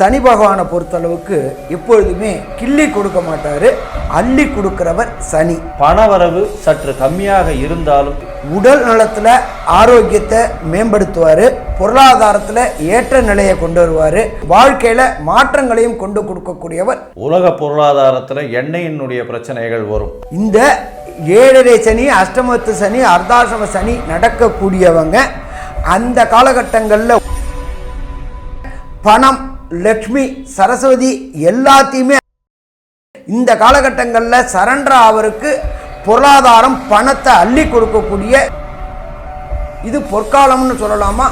சனி பகவானை பொறுத்தளவுக்கு எப்பொழுதுமே கிள்ளி கொடுக்க மாட்டார் அள்ளி கொடுக்கிறவர் சனி. பணவரவு சற்று கம்மியாக இருந்தாலும் உடல் நலத்தில் ஆரோக்கியத்தை மேம்படுத்துவார் பொருளாதாரத்தில் ஏற்ற நிலையை கொண்டு வருவார் வாழ்க்கையில் மாற்றங்களையும் கொண்டு கொடுக்கக்கூடியவர். உலக பொருளாதாரத்தில் எண்ணெயினுடைய பிரச்சனைகள் வரும். இந்த ஏழரை சனி அஷ்டமத்து சனி அர்த்தாசிரம சனி நடக்கக்கூடியவங்க அந்த காலகட்டங்களில் பணம் லக்ஷ்மி சரஸ்வதி எல்லாத்தையுமே இந்த காலகட்டங்களில் சரண்டர் அவருக்கு பொருளாதாரம் பணத்தை அள்ளி கொடுக்கக்கூடிய இது பொற்காலம்னு சொல்லலாமா?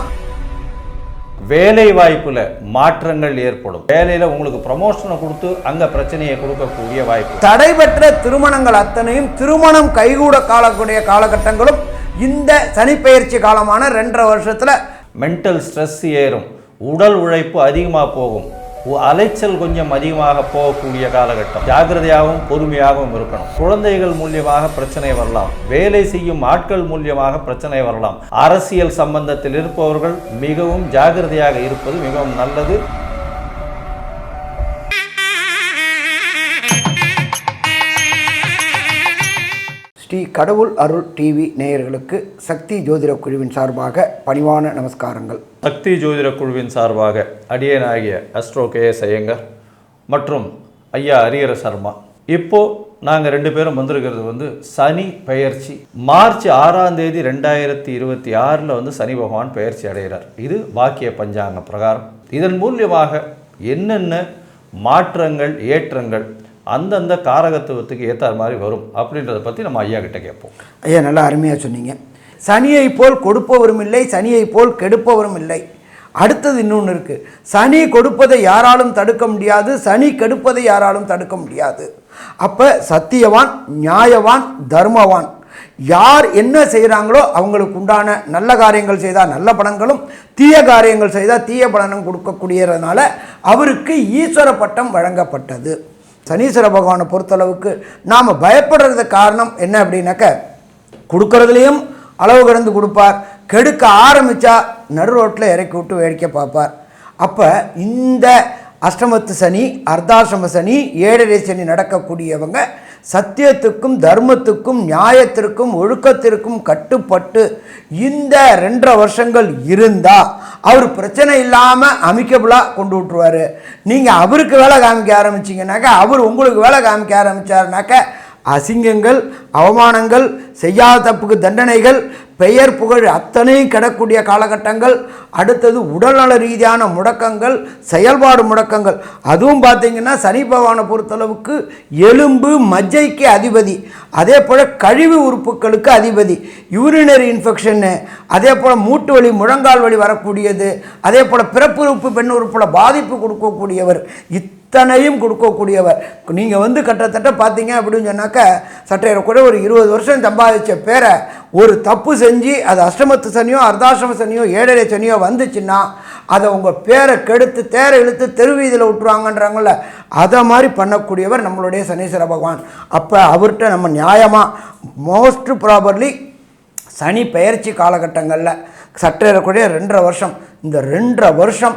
வேலை வாய்ப்புல மாற்றங்கள் ஏற்படும். வேலையில உங்களுக்கு ப்ரமோஷனை கொடுத்து அங்க பிரச்சனையை கொடுக்கக்கூடிய வாய்ப்பு. தடைபெற்ற திருமணங்கள் அத்தனையும் திருமணம் கைகூட காலக்கூடிய காலகட்டங்களும் இந்த சனிப்பெயர்ச்சி காலமான ரெண்டரை வருஷத்துல மென்டல் ஸ்ட்ரெஸ் ஏறும். உடல் உழைப்பு அதிகமாக போகும். அலைச்சல் கொஞ்சம் அதிகமாக போகக்கூடிய காலகட்டம். ஜாக்கிரதையாகவும் பொறுமையாகவும் இருக்கணும். குழந்தைகள் மூலியமாக பிரச்சனை வரலாம். வேலை செய்யும் ஆட்கள் மூலியமாக பிரச்சனை வரலாம். அரசியல் சம்பந்தத்தில் இருப்பவர்கள் மிகவும் ஜாக்கிரதையாக இருப்பது மிகவும் நல்லது. ஸ்ரீ கடவுள் அருள் டிவி நேயர்களுக்கு சக்தி ஜோதிட குழுவின் சார்பாக பணிவான நமஸ்காரங்கள். சக்தி ஜோதிட குழுவின் சார்பாக அடியனாகிய அஸ்ட்ரோ கே எஸ் ஐயங்கர் மற்றும் ஐயா ஹரிஹர சர்மா. இப்போ நாங்கள் ரெண்டு பேரும் வந்திருக்கிறது வந்து சனி பெயர்ச்சி. மார்ச் ஆறாம் தேதி ரெண்டாயிரத்தி இருபத்தி ஆறில் வந்து சனி பகவான் பெயர்ச்சி அடைகிறார். இது வாக்கிய பஞ்சாங்க பிரகாரம். இதன் மூலியமாக என்னென்ன மாற்றங்கள் ஏற்றங்கள் அந்தந்த காரகத்துவத்துக்கு ஏற்ற மாதிரி வரும் அப்படின்றத பற்றி நம்ம ஐயா கிட்ட கேட்போம். ஐயா நல்லா அருமையாக சொன்னீங்க. சனியை போல் கொடுப்பவரும் இல்லை சனியை போல் கெடுப்பவரும் இல்லை. அடுத்தது இன்னொன்று இருக்குது சனி கொடுப்பதை யாராலும் தடுக்க முடியாது சனி கெடுப்பதை யாராலும் தடுக்க முடியாது. அப்போ சத்தியவான் நியாயவான் தர்மவான். யார் என்ன செய்கிறாங்களோ அவங்களுக்கு உண்டான நல்ல காரியங்கள் செய்தால் நல்ல பலன்களும் தீய காரியங்கள் செய்தால் தீய பலனும் கொடுக்கக்கூடியதுனால அவருக்கு ஈஸ்வர பட்டம் வழங்கப்பட்டது. சனீஸ்வர பகவானை பொறுத்தளவுக்கு நாம் பயப்படுறது காரணம் என்ன அப்படின்னாக்க கொடுக்கறதுலேயும் அளவு கடந்து கொடுப்பார். கெடுக்க ஆரம்பித்தா நடு ரோட்டில் இறக்கி விட்டு வேடிக்கை பார்ப்பார். அப்போ இந்த அஷ்டமத்து சனி அர்த்தாசிரம சனி ஏழரை சனி நடக்கக்கூடியவங்க சத்தியத்துக்கும் தர்மத்துக்கும் நியாயத்திற்கும் ஒழுக்கத்திற்கும் கட்டுப்பட்டு இந்த ரெண்டரை வருஷங்கள் இருந்தால் அவர் பிரச்சனை இல்லாமல் அமிக்கபுளாக கொண்டு விட்ருவார் நீங்கள் அவருக்கு வேலை காமிக்க ஆரம்பிச்சிங்கனாக்கா அவர் உங்களுக்கு வேலை காமிக்க ஆரம்பித்தாருனாக்கா அசிங்கங்கள் அவமானங்கள் செய்யாத தப்புக்கு தண்டனைகள் பெயர் புகழ் அத்தனையும் கிடக்கூடிய காலகட்டங்கள் அடுத்தது உடல்நல ரீதியான முடக்கங்கள் செயல்பாடு முடக்கங்கள். அதுவும் பார்த்திங்கன்னா சனி பகவானை பொறுத்தளவுக்கு எலும்பு மஜ்ஜைக்கு அதிபதி. அதே போல் கழிவு உறுப்புகளுக்கு அதிபதி. யூரினரி இன்ஃபெக்ஷன்னு அதே போல் மூட்டு வலி முழங்கால் வலி வரக்கூடியது. அதே போல் பிறப்பு உறுப்பு பெண் உறுப்பில் பாதிப்பு கொடுக்கக்கூடியவர். இத்தனையும் கொடுக்கக்கூடியவர். நீங்கள் வந்து கிட்டத்தட்ட பார்த்தீங்க அப்படின்னு சொன்னாக்க சட்டையில் கூட ஒரு இருபது வருஷம் சம்பாதிச்ச பேரை ஒரு தப்பு செஞ்சு அது அஷ்டமத்து சனியோ அர்தாஷ்டம சனியோ ஏழரை சனியோ வந்துச்சுன்னா அதை உங்கள் பேரை கெடுத்து தேரை இழுத்து தெருவீதியில் விட்டுருவாங்கன்றாங்கள அதை மாதிரி பண்ணக்கூடியவர் நம்மளுடைய சனீஸ்வர பகவான். அப்போ அவர்கிட்ட நம்ம நியாயமாக மோஸ்ட் ப்ராபர்லி சனி பெயர்ச்சி காலகட்டங்களில் சற்றேறக்கூடிய ரெண்டரை வருஷம். இந்த ரெண்டரை வருஷம்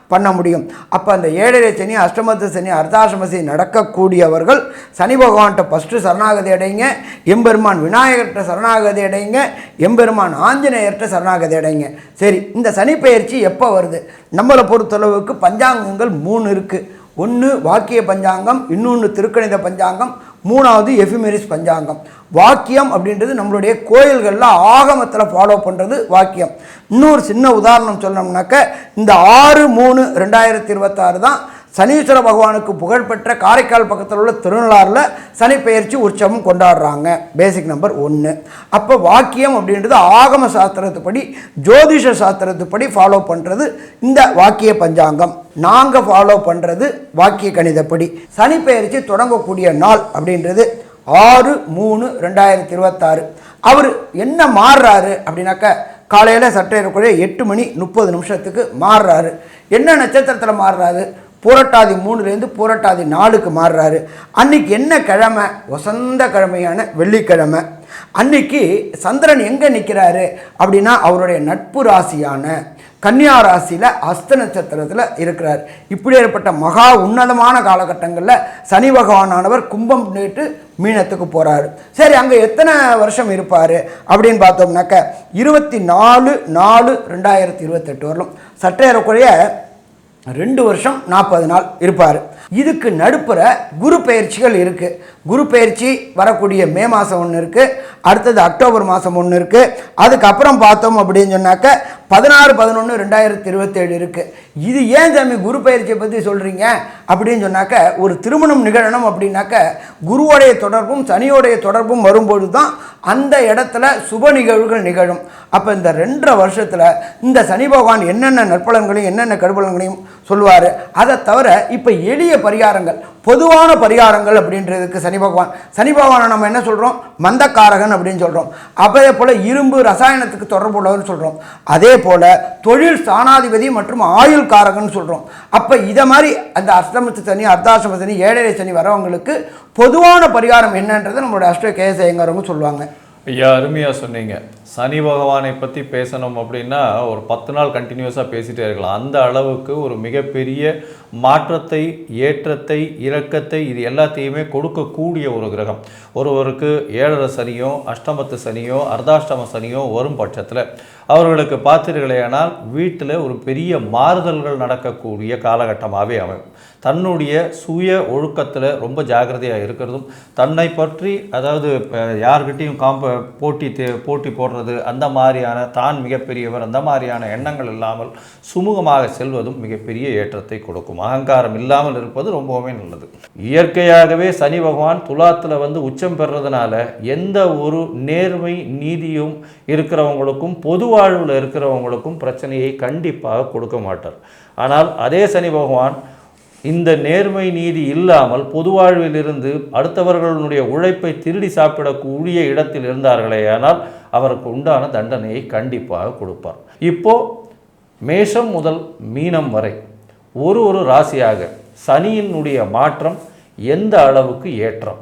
பண்ண முடியும். அப்போ அந்த ஏழரை சனி அஷ்டமத்து சனி அர்த்தாசிரம சனி நடக்கக்கூடியவர்கள் சனி பகவான்கிட்ட ஃபஸ்ட்டு சரணாகதி அடைங்க. எம்பெருமான் விநாயகர்கிட்ட சரணாகதி அடைங்க. எம்பெருமான் ஆஞ்சநேயர்கிட்ட சரணாகதி அடைங்க. சரி இந்த சனி பயிற்சி எப்போ வருது? நம்மளை பொறுத்தளவுக்கு பஞ்சாங்கங்கள் மூணு இருக்குது ஒன்று வாக்கிய பஞ்சாங்கம் இன்னொன்று திருக்கணித பஞ்சாங்கம் மூணாவது எஃபிமெரிஸ் பஞ்சாங்கம். வாக்கியம் அப்படின்றது நம்மளுடைய கோயில்களில் ஆகமத்தில் ஃபாலோ பண்ணுறது வாக்கியம். இன்னொரு சின்ன உதாரணம் சொன்னோம்னாக்க இந்த ஆறு மூணு ரெண்டாயிரத்தி இருபத்தாறு தான் சனீஸ்வர பகவானுக்கு புகழ்பெற்ற காரைக்கால் பக்கத்தில் உள்ள திருநள்ளாறில் சனி பெயர்ச்சி உற்சவம் கொண்டாடுறாங்க. பேசிக் நம்பர் ஒன்று அப்போ வாக்கியம் அப்படின்றது ஆகம சாஸ்திரத்துப்படி ஜோதிஷ சாஸ்திரத்துப்படி ஃபாலோ பண்ணுறது இந்த வாக்கிய பஞ்சாங்கம். நாங்கள் ஃபாலோ பண்ணுறது வாக்கிய கணிதப்படி. சனி பெயர்ச்சி தொடங்கக்கூடிய நாள் அப்படின்றது ஆறு மூணு ரெண்டாயிரத்தி இருபத்தாறு. அவர் என்ன மாறுறாரு அப்படின்னாக்க காலையில் சற்றேறக்குறைய எட்டு மணி முப்பது நிமிஷத்துக்கு மாறுறாரு. என்ன நட்சத்திரத்தில் மாறுறாரு? பூரட்டாதி மூணுலேருந்து பூரட்டாதி நாலுக்கு மாறுறாரு. அன்றைக்கி என்ன கிழமை? வசந்த கிழமையான வெள்ளிக்கிழமை. அன்னைக்கு சந்திரன் எங்கே நிற்கிறாரு அப்படின்னா அவருடைய நட்பு ராசியான கன்னியா ராசியில் அஸ்த நட்சத்திரத்தில் இருக்கிறார். இப்படி ஏற்பட்ட மகா உன்னதமான காலகட்டங்களில் சனி பகவானானவர் கும்பம் நேட்டு மீனத்துக்கு போகிறாரு சரி அங்கே எத்தனை வருஷம் இருப்பார் அப்படின்னு பார்த்தோம்னாக்க இருபத்தி நாலு நாலு ரெண்டாயிரத்தி இருபத்தெட்டு வரலும் சட்டையறக்குறைய ரெண்டு வருஷம் நாற்பது நாள் இருப்பார். இதுக்கு நடுப்புற குரு பயிற்சிகள் இருக்குது குரு பயிற்சி வரக்கூடிய மே மாதம் ஒன்று இருக்குது அடுத்தது அக்டோபர் மாதம் ஒன்று இருக்குது அதுக்கப்புறம் பார்த்தோம் அப்படின்னு சொன்னாக்க பதினாறு பதினொன்று ரெண்டாயிரத்தி இருபத்தேழு இருக்குது இது ஏன் சாமி குரு பயிற்சியை பற்றி சொல்கிறீங்க அப்படின்னு சொன்னாக்க ஒரு திருமணம் நிகழணும் அப்படின்னாக்க குருவோடைய தொடர்பும் சனியோடைய தொடர்பும் வரும்பொழுது தான் அந்த இடத்துல சுப நிகழ்வுகள் நிகழும். அப்போ இந்த ரெண்டரை வருஷத்தில் இந்த சனி பகவான் என்னென்ன நற்பலன்களையும் என்னென்ன கடுபலன்களையும் சொல்லுவார்? அதை தவிர இப்போ எளிய பரிகாரங்கள் பொதுவான பரிகாரங்கள் அப்படின்றதுக்கு சனி பகவான் சனி பகவானை நம்ம என்ன சொல்கிறோம் மந்தக்காரகன் அப்படின்னு சொல்கிறோம் அதே போல் இரும்பு ரசாயனத்துக்கு தொடர்பு உள்ளவர்னு சொல்கிறோம் அதே போல் தொழில் ஸ்தானாதிபதி மற்றும் ஆயுள் காரகன் சொல்கிறோம் அப்போ இதை மாதிரி அந்த அஷ்டமத்து சனி அர்த்தாசிரம சனி ஏழரை சனி வரவங்களுக்கு பொதுவான பரிகாரம் என்னன்றதை நம்மளோட அஷ்ட கேஎஸ் சொல்லுவாங்க. ஐயா அருமையாக சொன்னீங்க. சனி பகவானை பற்றி பேசணும் அப்படின்னா ஒரு பத்து நாள் கண்டினியூஸாக பேசிகிட்டே இருக்கலாம். அந்த அளவுக்கு ஒரு மிகப்பெரிய மாற்றத்தை ஏற்றத்தை இரக்கத்தை இது எல்லாத்தையுமே கொடுக்கக்கூடிய ஒரு கிரகம். ஒருவருக்கு ஏழரை சனியோ அஷ்டமத்து சனியோ அர்த்தாஷ்டம சனியோ வரும் பட்சத்தில் அவர்களுக்கு பார்த்தீர்களேயானால் வீட்டில் ஒரு பெரிய மாறுதல்கள் நடக்கக்கூடிய காலகட்டமாகவே அமையும். தன்னுடைய சுய ஒழுக்கத்தில் ரொம்ப ஜாக்கிரதையாக இருக்கிறதும் தன்னை பற்றி அதாவது யார்கிட்டையும் காம்ப போட்டி தே- போட்டி போடுறது அந்த மாதிரியான தான் மிகப்பெரியவர் அந்த மாதிரியான எண்ணங்கள் இல்லாமல் சுமூகமாக செல்வதும் மிகப்பெரிய ஏற்றத்தை கொடுக்கும். அகங்காரம் இல்லாமல் இருப்பது ரொம்பவுமே நல்லது. இயற்கையாகவே சனி பகவான் துலாத்தில் வந்து உச்சம் பெறுறதுனால எந்த ஒரு நேர்மை நீதியும் இருக்கிறவங்களுக்கும் பொது வாழ்வில் இருக்கிறவங்களுக்கும் பிரச்சனையை கண்டிப்பாக கொடுக்க மாட்டார். ஆனால் அதே சனி பகவான் இந்த நேர்மை நீதி இல்லாமல் பொதுவாழ்வில் இருந்து அடுத்தவர்களுடைய உழைப்பை திருடி சாப்பிடக்கூடிய இடத்தில் இருந்தார்களேயானால் அவருக்கு உண்டான தண்டனையை கண்டிப்பாக கொடுப்பார். இப்போ மேஷம் முதல் மீனம் வரை ஒரு ஒரு ராசியாக சனியினுடைய மாற்றம் எந்த அளவுக்கு ஏற்றம்?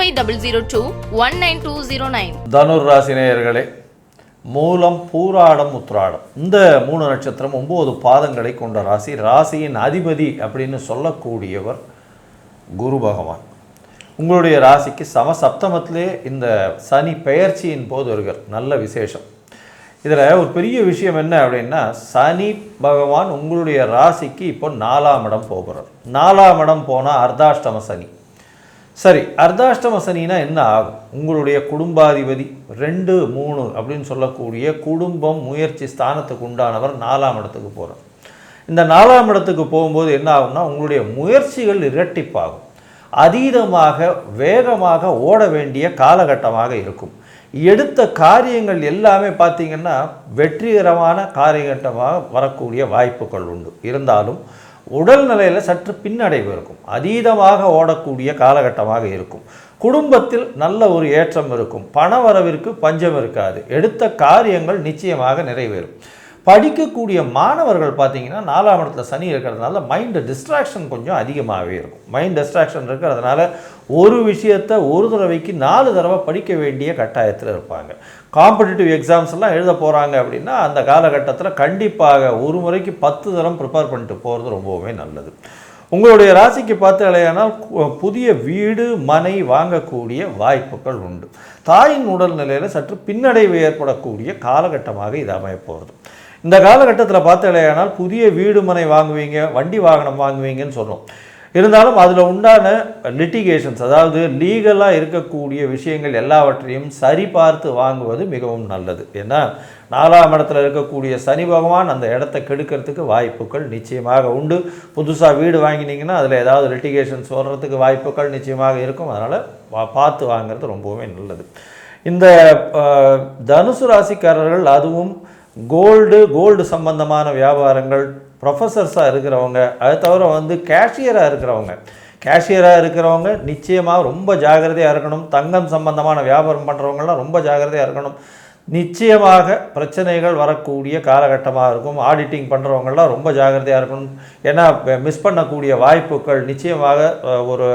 five double zero two one nine two zero nine. தனுர் ராசினேயர்களே மூலம் பூராடம் உத்ராடம். இந்த மூணு நட்சத்திரம் ஒம்பது பாதங்களை கொண்ட ராசி. ராசியின் அதிபதி அப்படின்னு சொல்லக்கூடியவர் குரு பகவான். உங்களுடைய ராசிக்கு சம சப்தமத்திலே இந்த சனி பெயர்ச்சியின் போது வருகிறார். நல்ல விசேஷம். இதில் ஒரு பெரிய விஷயம் என்ன அப்படின்னா சனி பகவான் உங்களுடைய ராசிக்கு இப்போ நாலாம் இடம் போகிறார். நாலாம் இடம் போனால் அர்த்தாஷ்டம சனி. சரி அர்த்தாஷ்டம சனினா என்ன ஆகும்? உங்களுடைய குடும்பாதிபதி ரெண்டு மூணு அப்படின்னு சொல்லக்கூடிய குடும்பம் முயற்சி ஸ்தானத்துக்கு உண்டானவர் நாலாம் இடத்துக்கு போகிறார் இந்த நாலாம் இடத்துக்கு போகும்போது என்ன ஆகும்னா உங்களுடைய முயற்சிகள் இரட்டிப்பாகும். அதீதமாக வேகமாக ஓட வேண்டிய காலகட்டமாக இருக்கும். எடுத்த காரியங்கள் எல்லாமே பார்த்தீங்கன்னா வெற்றிகரமான காரியகட்டமாக வரக்கூடிய வாய்ப்புகள் உண்டு. இருந்தாலும் உடல் நிலையில் சற்று பின்னடைவு இருக்கும். அதீதமாக ஓடக்கூடிய காலகட்டமாக இருக்கும். குடும்பத்தில் நல்ல ஒரு ஏற்றம் இருக்கும். பண வரவிற்கு பஞ்சம் இருக்காது. எடுத்த காரியங்கள் நிச்சயமாக நிறைவேறும். படிக்கக்கூடிய மாணவர்கள் பார்த்தீங்கன்னா நாலாம் இடத்துல சனி இருக்கிறதுனால மைண்டு டிஸ்ட்ராக்ஷன் கொஞ்சம் அதிகமாகவே இருக்கும். மைண்ட் டிஸ்ட்ராக்ஷன் இருக்கிறதுனால ஒரு விஷயத்தை ஒரு தடவைக்கு நாலு தடவை படிக்க வேண்டிய கட்டாயத்தில் இருப்பாங்க. காம்படிட்டிவ் எக்ஸாம்ஸ் எல்லாம் எழுத போகிறாங்க அப்படின்னா அந்த காலகட்டத்தில் கண்டிப்பாக ஒரு முறைக்கு பத்து தரம் ப்ரிப்பேர் பண்ணிட்டு போகிறது ரொம்பவுமே நல்லது. உங்களுடைய ராசிக்கு பார்த்தாலேயானால் கு- புதிய வீடு மனை வாங்கக்கூடிய வாய்ப்புகள் உண்டு. தாயின் உடல்நிலையில் சற்று பின்னடைவு ஏற்படக்கூடிய காலகட்டமாக இது அமையப்போகிறது இந்த காலகட்டத்தில் பார்த்தாலேயானால் புதிய வீடு மனை வாங்குவீங்க வண்டி வாகனம் வாங்குவீங்கன்னு சொல்கிறோம் இருந்தாலும் அதில் உண்டான லிட்டிகேஷன்ஸ் அதாவது லீகலாக இருக்கக்கூடிய விஷயங்கள் எல்லாவற்றையும் சரிபார்த்து வாங்குவது மிகவும் நல்லது. ஏன்னா நாலாம் இடத்துல இருக்கக்கூடிய சனி பகவான் அந்த இடத்த கெடுக்கிறதுக்கு வாய்ப்புகள் நிச்சயமாக உண்டு. புதுசாக வீடு வாங்கினீங்கன்னா அதில் ஏதாவது லிட்டிகேஷன்ஸ் வர்றதுக்கு வாய்ப்புகள் நிச்சயமாக இருக்கும். அதனால் வா பார்த்து வாங்குறது ரொம்பவுமே நல்லது. இந்த தனுசு ராசிக்காரர்கள் அதுவும் கோல்டு கோல்டு சம்பந்தமான வியாபாரங்கள் ப்ரொஃபஸர்ஸாக இருக்கிறவங்க அது தவிர வந்து கேஷியராக இருக்கிறவங்க. கேஷியராக இருக்கிறவங்க நிச்சயமாக ரொம்ப ஜாக்கிரதையாக இருக்கணும். தங்கம் சம்பந்தமான வியாபாரம் பண்ணுறவங்கலாம் ரொம்ப ஜாக்கிரதையாக இருக்கணும். நிச்சயமாக பிரச்சனைகள் வரக்கூடிய காலகட்டமாக இருக்கும். ஆடிட்டிங் பண்ணுறவங்கள்லாம் ரொம்ப ஜாக்கிரதையாக இருக்கணும். ஏன்னா மிஸ் பண்ணக்கூடிய வாய்ப்புகள் நிச்சயமாக ஒரு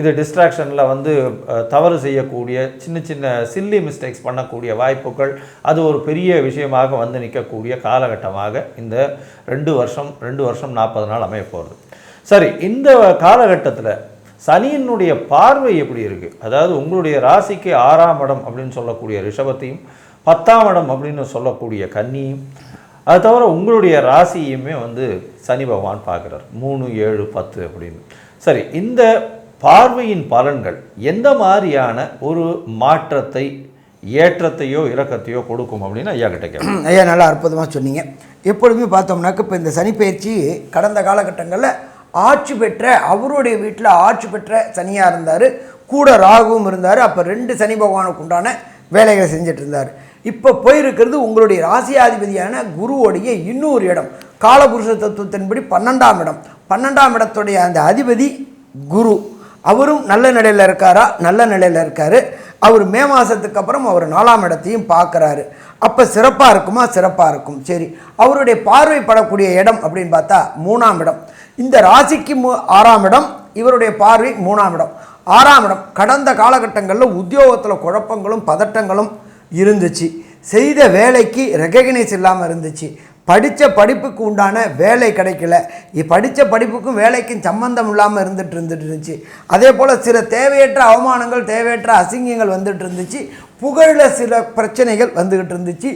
இது டிஸ்ட்ராக்ஷனில் வந்து தவறு செய்யக்கூடிய சின்ன சின்ன சில்லி மிஸ்டேக்ஸ் பண்ணக்கூடிய வாய்ப்புகள் அது ஒரு பெரிய விஷயமாக வந்து நிற்கக்கூடிய காலகட்டமாக இந்த ரெண்டு வருஷம் ரெண்டு வருஷம் நாற்பது நாள் அமைய போகிறது சரி இந்த காலகட்டத்தில் சனியினுடைய பார்வை எப்படி இருக்குது அதாவது உங்களுடைய ராசிக்கு ஆறாம் இடம் அப்படின்னு சொல்லக்கூடிய ரிஷபத்தையும் பத்தாம் இடம் அப்படின்னு சொல்லக்கூடிய கன்னியும் அது தவிர உங்களுடைய ராசியுமே வந்து சனி பகவான் பார்க்குறார். மூணு ஏழு பத்து அப்படின்னு. சரி இந்த பார்வையின் பலன்கள் எந்த மாதிரியான ஒரு மாற்றத்தை ஏற்றத்தையோ இறக்கத்தையோ கொடுக்கும் அப்படின்னு ஐயா கிட்ட கேட்போம். ஐயா நல்லா அற்புதமாக சொன்னீங்க. எப்பொழுதுமே பார்த்தோம்னாக்க இப்போ இந்த சனிப்பயிற்சி கடந்த காலகட்டங்களில் ஆட்சி பெற்ற அவருடைய வீட்டில் ஆட்சி பெற்ற சனியாக இருந்தார். கூட ராகுவும் இருந்தார். அப்போ ரெண்டு சனி பகவானுக்கு உண்டான வேலைகளை செஞ்சுட்டு இருந்தார். இப்போ போயிருக்கிறது உங்களுடைய ராசியாதிபதியான குருவோடைய இன்னொரு இடம். காலபுருஷ தத்துவத்தின்படி பன்னெண்டாம் இடம். பன்னெண்டாம் இடத்துடைய அந்த அதிபதி குரு. அவரும் நல்ல நிலையில் இருக்காரா? நல்ல நிலையில் இருக்கார். அவர் மே மாதத்துக்கு அப்புறம் அவர் நாலாம் இடத்தையும் பார்க்குறாரு. அப்போ சிறப்பாக இருக்குமா? சிறப்பாக இருக்கும். சரி. அவருடைய பார்வைப்படக்கூடிய இடம் அப்படின்னு பார்த்தா மூணாம் இடம். இந்த ராசிக்கு மூ ஆறாம் இடம் இவருடைய பார்வை மூணாம் இடம். ஆறாம் இடம் கடந்த காலகட்டங்களில் உத்தியோகத்தில் குழப்பங்களும் பதட்டங்களும் இருந்துச்சு. செய்த வேலைக்கு ரெகக்னைஸ் இல்லாமல் இருந்துச்சு. படித்த படிப்புக்கு உண்டான வேலை கிடைக்கல. படித்த படிப்புக்கும் வேலைக்கும் சம்பந்தம் இல்லாமல் இருந்துட்டு இருந்துட்டு இருந்துச்சு. அதே போல் சில தேவையற்ற அவமானங்கள் தேவையற்ற அசிங்கங்கள் வந்துட்டு இருந்துச்சு. புகழில் சில பிரச்சனைகள் வந்துக்கிட்டு இருந்துச்சு.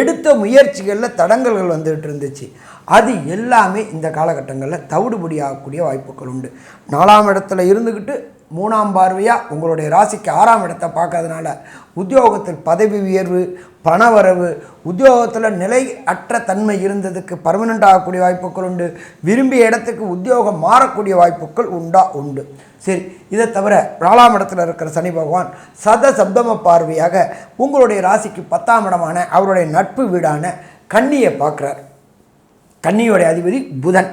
எடுத்த முயற்சிகளில் தடங்கல்கள் வந்துக்கிட்டு இருந்துச்சு. அது எல்லாமே இந்த காலகட்டங்களில் தவிடுபடி ஆகக்கூடிய வாய்ப்புகள் உண்டு. நாலாம் இடத்துல இருந்துக்கிட்டு மூணாம் பார்வையாக உங்களுடைய ராசிக்கு ஆறாம் இடத்தை பார்க்கறதுனால உத்தியோகத்தில் பதவி உயர்வு பணவரவு உத்தியோகத்தில் நிலை அற்ற தன்மை இருந்ததுக்கு பர்மனெண்ட் ஆகக்கூடிய வாய்ப்புகள் உண்டு. விரும்பிய இடத்துக்கு உத்தியோகம் மாறக்கூடிய வாய்ப்புகள் உண்டா? உண்டு. சரி இதை தவிர நாலாம் இடத்துல இருக்கிற சனி பகவான் சத சப்தம பார்வையாக உங்களுடைய ராசிக்கு பத்தாம் இடமான அவருடைய நட்பு வீடான கண்ணியை பார்க்குறார். கன்னியோடைய அதிபதி புதன்.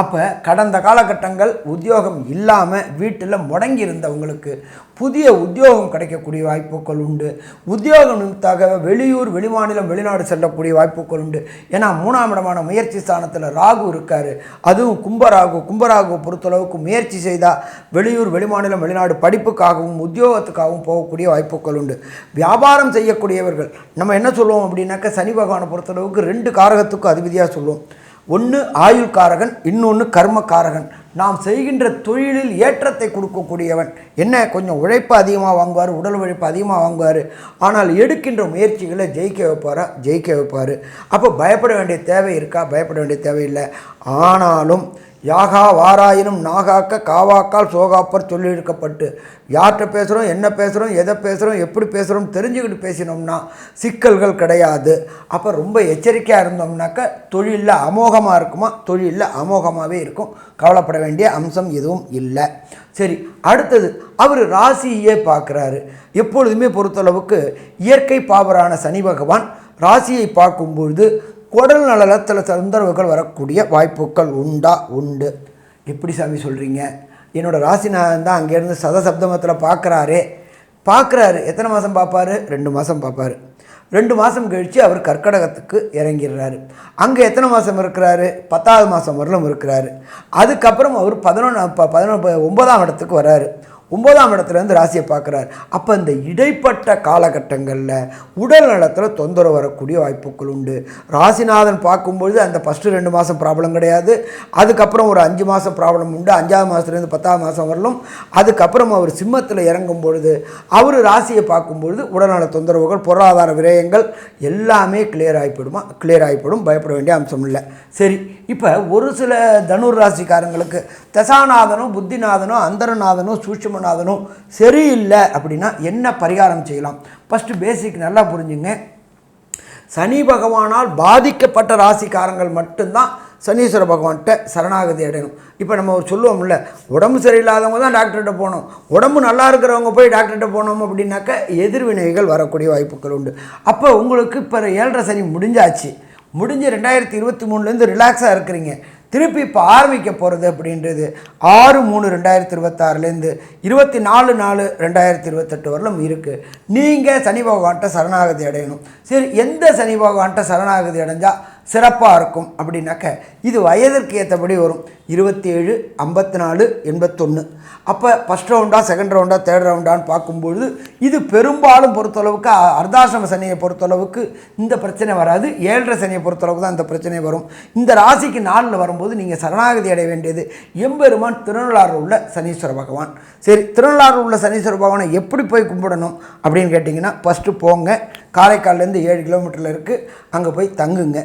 அப்போ கடந்த காலகட்டங்கள் உத்தியோகம் இல்லாமல் வீட்டில் முடங்கி இருந்தவங்களுக்கு புதிய உத்தியோகம் கிடைக்கக்கூடிய வாய்ப்புகள் உண்டு. உத்தியோகம் நிமித்தாக வெளியூர் வெளிமாநிலம் வெளிநாடு செல்லக்கூடிய வாய்ப்புகள் உண்டு. ஏன்னா மூணாம் இடமான முயற்சி ஸ்தானத்தில் ராகு இருக்கார். அதுவும் கும்பராகு கும்பராகு பொறுத்தளவுக்கு முயற்சி செய்தால் வெளியூர் வெளிமாநிலம் வெளிநாடு படிப்புக்காகவும் உத்தியோகத்துக்காகவும் போகக்கூடிய வாய்ப்புகள் உண்டு. வியாபாரம் செய்யக்கூடியவர்கள் நம்ம என்ன சொல்லுவோம் அப்படின்னாக்கா சனி பகவானை பொறுத்தளவுக்கு ரெண்டு காரகத்துக்கும் அதிபதியாக சொல்லுவோம். ஒன்று ஆயுள் காரகன் இன்னொன்று கர்மக்காரகன். நாம் செய்கின்ற தொழிலில் ஏற்றத்தை கொடுக்கக்கூடியவன். என்ன? கொஞ்சம் உழைப்பு அதிகமாக வாங்குவார் உடல் உழைப்பு அதிகமாக வாங்குவார். ஆனால் எடுக்கின்ற முயற்சிகளை ஜெயிக்க வைப்பாரா? ஜெயிக்க வைப்பார். அப்போ பயப்பட வேண்டிய தேவை இருக்கா? பயப்பட வேண்டிய தேவையில்லை ஆனாலும் யாகா வாராயினும் நாகாக்க காவாக்கால் சோகாப்பர் சொல்லியிருக்கப்பட்டு யார்கிட்ட பேசுகிறோம் என்ன பேசுகிறோம் எதை பேசுகிறோம் எப்படி பேசுகிறோம் தெரிஞ்சுக்கிட்டு பேசினோம்னா சிக்கல்கள் கிடையாது. அப்போ ரொம்ப எச்சரிக்கையாக இருந்தோம்னாக்க தொழிலில் அமோகமாக இருக்குமா? தொழிலில் அமோகமாகவே இருக்கும். கவலைப்பட வேண்டிய அம்சம் எதுவும் இல்லை. சரி அடுத்தது அவர் ராசியே பார்க்குறாரு. எப்பொழுதுமே பொறுத்தளவுக்கு இயற்கை பாவரான சனி பகவான் ராசியை பார்க்கும்பொழுது குடல் நலத்தில் தொந்தரவுகள் வரக்கூடிய வாய்ப்புகள் உண்டா? உண்டு. எப்படி சாமி சொல்கிறீங்க என்னோடய ராசிநாதன் தான் அங்கேருந்து சதசப்தமத்தில் பார்க்குறாரே பார்க்குறாரு எத்தனை மாதம் பார்ப்பாரு ரெண்டு மாதம் பார்ப்பாரு ரெண்டு மாதம் கழித்து அவர் கர்க்கடகத்துக்கு இறங்கிடுறாரு. அங்கே எத்தனை மாதம் இருக்கிறாரு? பத்தாவது மாதம் வரலும் இருக்கிறாரு. அதுக்கப்புறம் அவர் பதினொன்று ப பதினொன்று ஒன்பதாம் இடத்துக்கு வர்றாரு ஒன்பதாம் இடத்துலேருந்து ராசியை பார்க்குறாரு. அப்போ இந்த இடைப்பட்ட காலகட்டங்களில் உடல் நலத்தில் தொந்தரவு வரக்கூடிய வாய்ப்புகள் உண்டு. ராசிநாதன் பார்க்கும்பொழுது அந்த ஃபஸ்ட்டு ரெண்டு மாதம் ப்ராப்ளம் கிடையாது. அதுக்கப்புறம் ஒரு அஞ்சு மாதம் ப்ராப்ளம் உண்டு. அஞ்சாவது மாதத்துலேருந்து பத்தாவது மாதம் வரலும் அதுக்கப்புறம் அவர் சிம்மத்தில் இறங்கும் பொழுது அவர் ராசியை பார்க்கும்பொழுது உடல்நல தொந்தரவுகள் பொருளாதார விரயங்கள் எல்லாமே கிளியர் ஆகிப்படுமா கிளியர் ஆகிப்படும் பயப்பட வேண்டிய அம்சம் இல்லை. சரி இப்போ ஒரு சில தனுர் ராசிக்காரங்களுக்கு தசாநாதனோ புத்திநாதனோ அந்தரநாதனோ சூட்சுமநாதனோ சரியில்லை அப்படின்னா என்ன பரிகாரம் செய்யலாம்? ஃபஸ்ட்டு பேசிக் நல்லா புரிஞ்சுங்க. சனி பகவானால் பாதிக்கப்பட்ட ராசிக்காரங்கள் மட்டும்தான் சனீஸ்வர பகவான்கிட்ட சரணாகதி அடையணும். இப்போ நம்ம சொல்லுவோம்ல உடம்பு சரியில்லாதவங்க தான் டாக்டர்கிட்ட போகணும். உடம்பு நல்லா இருக்கிறவங்க போய் டாக்டர்கிட்ட போனோம் அப்படின்னாக்க எதிர்வினைகள் வரக்கூடிய வாய்ப்புகள் உண்டு. அப்போ உங்களுக்கு இப்போ ஏழரை சனி முடிஞ்சாச்சு. முடிஞ்சு ரெண்டாயிரத்தி இருபத்தி மூணுலேருந்து ரிலாக்ஸாக இருக்கிறீங்க. திருப்பி இப்போ ஆரம்பிக்க போகிறது அப்படின்றது ஆறு மூணு ரெண்டாயிரத்தி இருபத்தாறுலேருந்து இருபத்தி நாலு நாலு ரெண்டாயிரத்தி இருபத்தெட்டு வரலும் இருக்குது நீங்கள் சனி பகவான்கிட்ட சரணாகதி அடையணும். சரி எந்த சனி பகவான்கிட்ட சரணாகதி அடைஞ்சால் சிறப்பாக இருக்கும் அப்படின்னாக்க இது வயதிற்கு ஏற்றபடி வரும். இருபத்தி ஏழு ஐம்பத்தி நாலு எண்பத்தொன்று அப்போ ஃபஸ்ட் ரவுண்டா செகண்ட் ரவுண்டா தேர்ட் ரவுண்டான்னு பார்க்கும்பொழுது இது பெரும்பாலும் பொறுத்தளவுக்கு அர்தாசிரம சனியை பொறுத்தளவுக்கு இந்த பிரச்சனை வராது. ஏழரை சனியை பொறுத்தளவுக்கு தான் இந்த பிரச்சனை வரும். இந்த ராசிக்கு நாளில் வரும்போது நீங்கள் சரணாகதி அடைய வேண்டியது எம்பெருமான் திருநள்ளாறு உள்ள சனீஸ்வர பகவான். சரி திருநள்ளாறு உள்ள சனீஸ்வர பகவானை எப்படி போய் கும்பிடணும் அப்படின்னு கேட்டிங்கன்னா ஃபஸ்ட்டு போங்க. காரைக்கால்லேருந்து ஏழு கிலோமீட்டரில் இருக்குது அங்கே போய் தங்குங்க.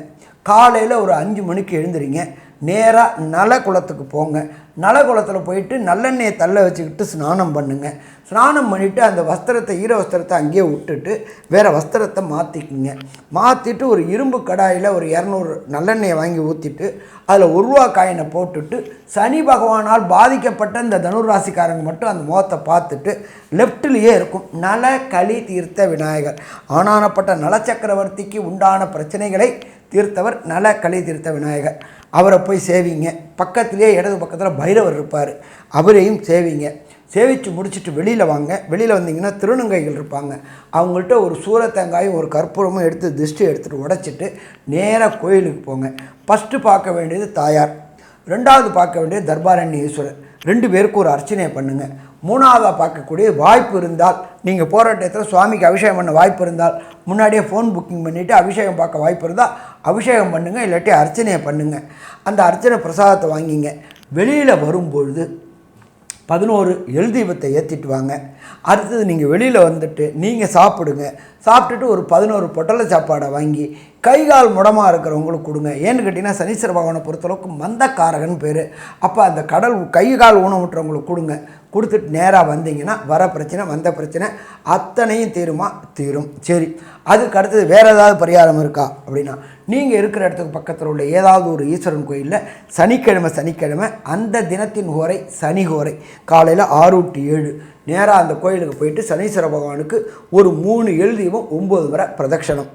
காலையில் ஒரு அஞ்சு மணிக்கு எழுந்துறீங்க நேராக நலக்குளத்துக்கு போங்க. நலக்குளத்தில் போயிட்டு நல்லெண்ணெயை தள்ள வச்சுக்கிட்டு ஸ்நானம் பண்ணுங்க. ஸ்நானம் பண்ணிவிட்டு அந்த வஸ்திரத்தை ஈர வஸ்திரத்தை அங்கேயே விட்டுட்டு வேறு வஸ்திரத்தை மாற்றிக்குங்க மாற்றிட்டு ஒரு இரும்பு கடாயில் ஒரு இரநூறு நல்லெண்ணெயை வாங்கி ஊற்றிட்டு அதில் ஒருவா காயினை போட்டுட்டு சனி பகவானால் பாதிக்கப்பட்ட இந்த தனுர் ராசிக்காரங்க மட்டும் அந்த முகத்தை பார்த்துட்டு லெஃப்ட்லேயே இருக்கும். நல களி தீர்த்த விநாயகர். ஆனானப்பட்ட நலச்சக்கரவர்த்திக்கு உண்டான பிரச்சனைகளை தீர்த்தவர் நல கலை தீர்த்த விநாயகர். அவரை போய் சேவிங்க. பக்கத்திலே இடது பக்கத்தில் பைரவர் இருப்பார். அவரையும் சேவிங்க. சேவித்து முடிச்சுட்டு வெளியில் வாங்க. வெளியில் வந்தீங்கன்னா திருநங்கைகள் இருப்பாங்க. அவங்கள்ட்ட ஒரு சூரத்தேங்காயும் ஒரு கற்பூரமும் எடுத்து திருஷ்டி எடுத்துகிட்டு உடச்சிட்டு நேராக கோயிலுக்கு போங்க. ஃபஸ்ட்டு பார்க்க வேண்டியது தாயார். ரெண்டாவது பார்க்க வேண்டியது தர்பாரண்ய ஈஸ்வரர். ரெண்டு பேருக்கும் ஒரு அர்ச்சனையை பண்ணுங்கள் மூணாவதாக பார்க்கக்கூடிய வாய்ப்பு இருந்தால் நீங்கள் போகிற டயத்தில் சுவாமிக்கு அபிஷேகம் பண்ண வாய்ப்பு இருந்தால் முன்னாடியே ஃபோன் புக்கிங் பண்ணிவிட்டு அபிஷேகம் பார்க்க வாய்ப்பு இருந்தால் அபிஷேகம் பண்ணுங்கள் இல்லாட்டி அர்ச்சனையை பண்ணுங்கள் அந்த அர்ச்சனை பிரசாதத்தை வாங்கிங்க. வெளியில் வரும்பொழுது பதினோரு எல் தீபத்தை ஏற்றிட்டு வாங்க. அடுத்தது நீங்கள் வெளியில் வந்துட்டு நீங்கள் சாப்பிடுங்க. சாப்பிட்டுட்டு ஒரு பதினோரு பொட்டலை சாப்பாடை வாங்கி கை கால் முடமாக இருக்கிறவங்களுக்கு கொடுங்க. ஏன்னு கேட்டிங்கன்னா சனீஸ்வர பகவானை பொறுத்தளவுக்கு மந்தக்காரகன் பேர். அப்போ அந்த கடல் கை கால் ஊனமுற்றவங்களுக்கு கொடுங்க. கொடுத்துட்டு நேராக வந்தீங்கன்னா வர பிரச்சனை வந்த பிரச்சனை அத்தனையும் தீருமா? தீரும். சரி. அதுக்கு அடுத்தது வேறு ஏதாவது பரிகாரம் இருக்கா? அப்படின்னா நீங்கள் இருக்கிற இடத்துக்கு பக்கத்தில் உள்ள ஏதாவது ஒரு ஈஸ்வரன் கோயிலில் சனிக்கிழமை சனிக்கிழமை அந்த தினத்தின் ஹோரை சனி ஹோரை காலையில் ஆறு டு ஏழு நேராக அந்த கோயிலுக்கு போயிட்டு சனீஸ்வர பகவானுக்கு ஒரு மூணு எல் ஒம்பது வரை பிரதட்சணம்.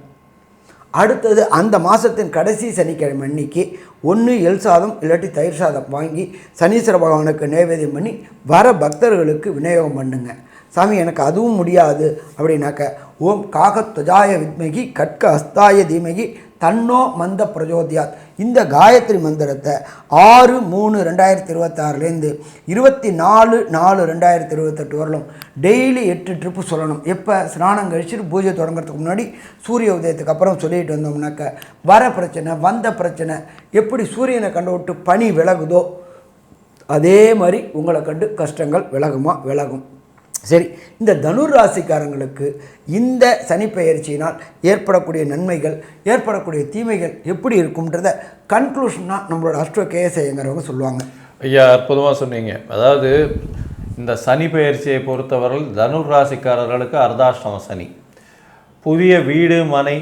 அடுத்தது அந்த மாதத்தின் கடைசி சனிக்கிழமை அன்னைக்கு ஒன்று எல் சாதம் இல்லாட்டி தயிர் சாதம் வாங்கி சனீஸ்வர பகவானுக்கு நைவேத்தியம் பண்ணி வர பக்தர்களுக்கு விநியோகம் பண்ணுங்க. சாமி எனக்கு அதுவும் முடியாது. அப்படின்னாக்க ஓம் காகத்வஜாய வித்மகி கட்க அஸ்தாய தீமகி தன்னோ மந்த பிரஜோதியாத். இந்த காயத்ரி மந்திரத்தை ஆறு மூணு ரெண்டாயிரத்தி இருபத்தாறுலேருந்து இருபத்தி நாலு நாலு ரெண்டாயிரத்தி இருபத்தெட்டு வரலும் டெய்லி எட்டு ட்ரிப்பு சொல்லணும். எப்போ? ஸ்நானம் கழிச்சுட்டு பூஜை தொடங்குறதுக்கு முன்னாடி சூரிய உதயத்துக்கு அப்புறம் சொல்லிட்டு வந்தோம்னாக்க வர பிரச்சனை வந்த பிரச்சனை எப்படி சூரியனை கண்டு விட்டு பனி விலகுதோ அதே மாதிரி உங்களை கண்டு கஷ்டங்கள் விலகுமா? விலகும். சரி இந்த தனுர் ராசிக்காரங்களுக்கு இந்த சனிப்பெயர்ச்சியினால் ஏற்படக்கூடிய நன்மைகள் ஏற்படக்கூடிய தீமைகள் எப்படி இருக்கும்ன்றத கன்க்ளூஷனாக நம்மளோட அஸ்ட்ரோ கேஎஸ்ஐங்கிறவங்க சொல்லுவாங்க. ஐயா அற்புதமாக சொன்னீங்க. அதாவது இந்த சனி பெயர்ச்சியை பொறுத்தவரையில் தனுர் ராசிக்காரர்களுக்கு அர்தாஷ்டம சனி. புதிய வீடு மனை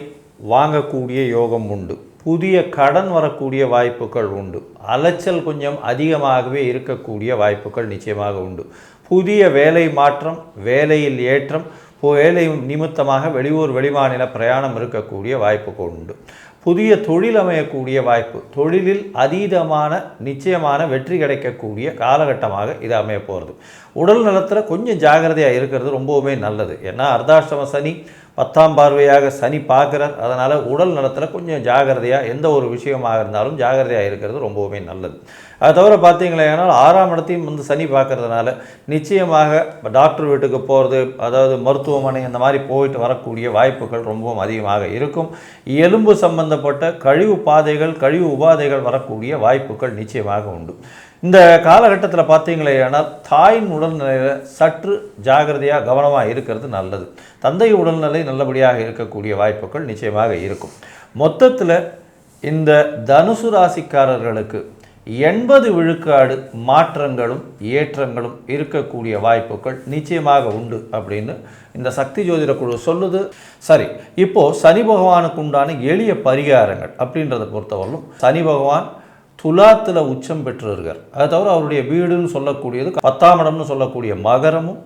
வாங்கக்கூடிய யோகம் உண்டு. புதிய கடன் வரக்கூடிய வாய்ப்புகள் உண்டு. அலைச்சல் கொஞ்சம் அதிகமாகவே இருக்கக்கூடிய வாய்ப்புகள் நிச்சயமாக உண்டு. புதிய வேலை மாற்றம் வேலையில் ஏற்றம் வேலை நிமித்தமாக வெளியூர் வெளிமாநில பிரயாணம் இருக்கக்கூடிய வாய்ப்பு உண்டு. புதிய தொழில் அமையக்கூடிய வாய்ப்பு தொழிலில் அதீதமான நிச்சயமான வெற்றி கிடைக்கக்கூடிய காலகட்டமாக இது அமைய போகிறது உடல் நலத்தில் கொஞ்சம் ஜாகிரதையாக இருக்கிறது ரொம்பவுமே நல்லது. ஏன்னா அர்த்தாஷ்டம சனி பத்தாம் பார்வையாக சனி பார்க்குறார். அதனால் உடல் நலத்தில் கொஞ்சம் ஜாகிரதையாக எந்த ஒரு விஷயமாக இருந்தாலும் ஜாகிரதையாக இருக்கிறது ரொம்பவுமே நல்லது. அது தவிர பார்த்தீங்களேனால் ஆறாம் இடத்தையும் வந்து சனி பார்க்கறதுனால நிச்சயமாக டாக்டர் வீட்டுக்கு போகிறது அதாவது மருத்துவமனை அந்த மாதிரி போயிட்டு வரக்கூடிய வாய்ப்புகள் ரொம்பவும் அதிகமாக இருக்கும். எலும்பு சம்பந்தப்பட்ட கழிவு பாதைகள் கழிவு உபாதைகள் வரக்கூடிய வாய்ப்புகள் நிச்சயமாக உண்டு. இந்த காலகட்டத்தில் பார்த்தீங்களேனால் தாயின் உடல்நிலையில் சற்று ஜாகிரதையாக கவனமாக இருக்கிறது நல்லது. தந்தை உடல்நிலை நல்லபடியாக இருக்கக்கூடிய வாய்ப்புகள் நிச்சயமாக இருக்கும். மொத்தத்தில் இந்த தனுசு ராசிக்காரர்களுக்கு எண்பது விழுக்காடு மாற்றங்களும் ஏற்றங்களும் இருக்கக்கூடிய வாய்ப்புகள் நிச்சயமாக உண்டு அப்படின்னு இந்த சக்தி ஜோதிட குழு சொல்லுது. சரி இப்போது சனி பகவானுக்கு உண்டான எளிய பரிகாரங்கள் அப்படின்றத பொறுத்தவரையிலும் சனி பகவான் துலாத்தில் உச்சம் பெற்றிருக்கார் அதை தவிர அவருடைய வீடுன்னு சொல்லக்கூடியது பத்தாம் இடம்னு சொல்லக்கூடிய மகரமும்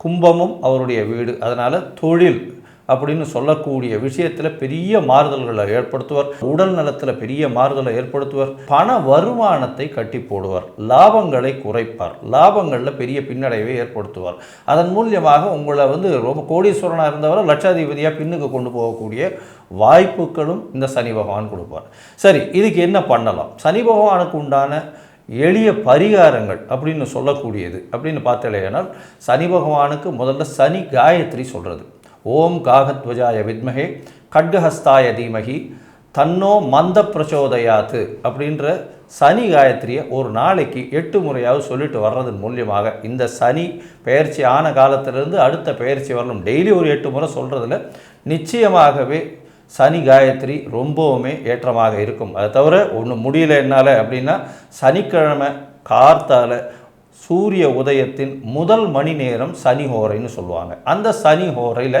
கும்பமும் அவருடைய வீடு. அதனால் தொழில் அப்படின்னு சொல்லக்கூடிய விஷயத்தில் பெரிய மாறுதல்களை ஏற்படுத்துவார். உடல் நலத்தில் பெரிய மாறுதலை ஏற்படுத்துவார். பண வருமானத்தை கட்டி போடுவார். லாபங்களை குறைப்பார். லாபங்களில் பெரிய பின்னடைவை ஏற்படுத்துவார். அதன் மூலியமாக உங்களை வந்து ரொம்ப கோடீஸ்வரனாக இருந்தவரை லட்சாதிபதியாக பின்னுக்கு கொண்டு போகக்கூடிய வாய்ப்புகளும் இந்த சனி பகவான் கொடுப்பார். சரி இதுக்கு என்ன பண்ணலாம்? சனி பகவானுக்கு உண்டான எளிய பரிகாரங்கள் அப்படின்னு சொல்லக்கூடியது அப்படின்னு பார்த்தலையானால் சனி பகவானுக்கு முதல்ல சனி காயத்ரி சொல்கிறது ஓம் காகத்வஜாய வித்மகே கட்கஹஸ்தாய தீமகி தன்னோ மந்த பிரச்சோதயாத்து அப்படின்ற சனி காயத்ரியை ஒரு நாளைக்கு எட்டு முறையாவது சொல்லிட்டு வர்றதன் மூலியமாக இந்த சனி பெயர்ச்சி ஆன காலத்திலிருந்து அடுத்த பெயர்ச்சி வரணும். டெய்லி ஒரு எட்டு முறை சொல்கிறதுல நிச்சயமாகவே சனி காயத்ரி ரொம்பவுமே ஏற்றமாக இருக்கும். அதை தவிர ஒன்று முடியல என்னால் அப்படின்னா சனிக்கிழமை கார்த்தால சூரிய உதயத்தின் முதல் மணி நேரம் சனி ஹோரைன்னு சொல்லுவாங்க. அந்த சனி ஹோரையில்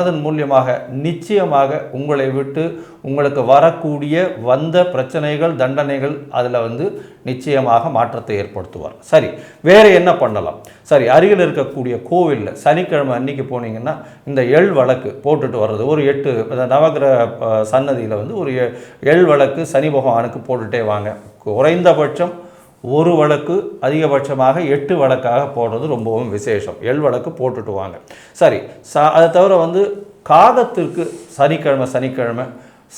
பண்ணதன் மூலியமாக நிச்சயமாக உங்களை விட்டு உங்களுக்கு வரக்கூடிய வந்த பிரச்சனைகள் தண்டனைகள் அதில் வந்து நிச்சயமாக மாற்றத்தை ஏற்படுத்துவார். சரி வேறு என்ன பண்ணலாம்? சரி அருகில் இருக்கக்கூடிய கோவிலில் சனிக்கிழமை அன்னைக்கு போனீங்கன்னா இந்த எள் வழக்கு போட்டுட்டு வர்றது. ஒரு எட்டு நவகிரக சன்னதியில் வந்து ஒரு எ- எள் வழக்கு சனி பகவானுக்கு போட்டுட்டே வாங்க. குறைந்தபட்சம் ஒரு வழக்கு அதிகபட்சமாக எட்டு வழக்காக போடுறது ரொம்பவும் விசேஷம். எள் வழக்கு போட்டுட்டு வாங்க. சரி சா அதை தவிர வந்து காகத்திற்கு சனிக்கிழமை சனிக்கிழமை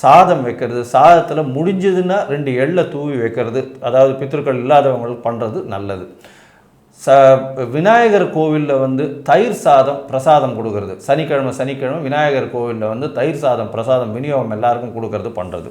சாதம் வைக்கிறது. சாதத்தில் முடிஞ்சதுன்னா ரெண்டு எள்ளை தூவி வைக்கிறது. அதாவது பித்திருக்கள் இல்லாதவங்களுக்கு பண்ணுறது நல்லது. ச விநாயகர் கோவிலில் வந்து தயிர் சாதம் பிரசாதம் கொடுக்கறது. சனிக்கிழமை சனிக்கிழமை விநாயகர் கோவிலில் வந்து தயிர் சாதம் பிரசாதம் விநியோகம் எல்லாருக்கும் கொடுக்கறது பண்ணுறது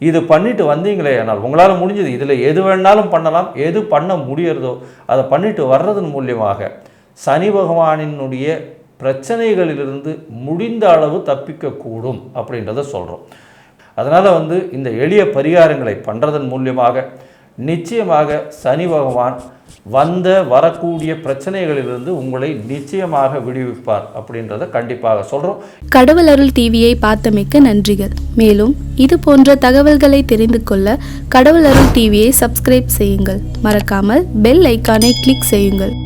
இது பண்ணிட்டு வந்தீங்களே ஆனால் உங்களால் முடிஞ்சது. இதில் எது வேணாலும் பண்ணலாம். எது பண்ண முடியறதோ அதை பண்ணிட்டு வர்றதன் மூலியமாக சனி பகவானினுடைய பிரச்சனைகளிலிருந்து முடிந்த அளவு தப்பிக்கக்கூடும் அப்படின்றத சொல்கிறோம் அதனால் வந்து இந்த எளிய பரிகாரங்களை பண்ணுறதன் மூலியமாக நிச்சயமாக சனி பகவான் வந்த வரக்கூடிய பிரச்சனைகளிலிருந்து உங்களை நிச்சயமாக விடுவிப்பார் அப்படின்றத கண்டிப்பாக சொல்கிறோம் கடவுள் அருள் டிவியை பார்த்தமைக்க நன்றிகள். மேலும் இது போன்ற தகவல்களை தெரிந்து கொள்ள கடவுள் அருள் டிவியை சப்ஸ்கிரைப் செய்யுங்கள். மறக்காமல் பெல் ஐக்கானை கிளிக் செய்யுங்கள்.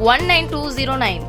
one nine two zero nine